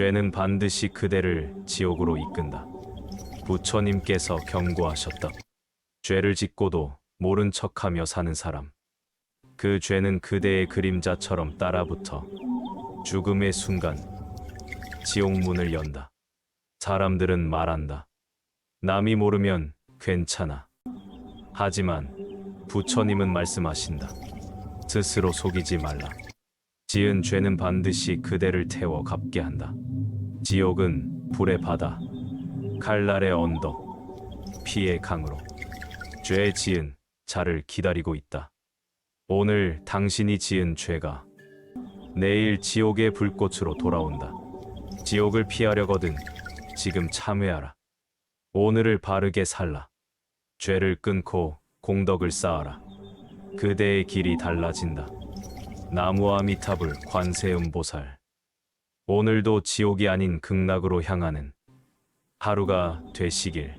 죄는 반드시 그대를 지옥으로 이끈다. 부처님께서 경고하셨다. 죄를 짓고도 모른 척하며 사는 사람. 그 죄는 그대의 그림자처럼 따라붙어 죽음의 순간 지옥 문을 연다. 사람들은 말한다. 남이 모르면 괜찮아. 하지만 부처님은 말씀하신다. 스스로 속이지 말라. 지은 죄는 반드시 그대를 태워 갚게 한다. 지옥은 불의 바다, 칼날의 언덕, 피의 강으로 죄 지은 자를 기다리고 있다. 오늘 당신이 지은 죄가 내일 지옥의 불꽃으로 돌아온다. 지옥을 피하려거든 지금 참회하라. 오늘을 바르게 살라. 죄를 끊고 공덕을 쌓아라. 그대의 길이 달라진다. 나무아미타불 관세음보살. 오늘도 지옥이 아닌 극락으로 향하는 하루가 되시길.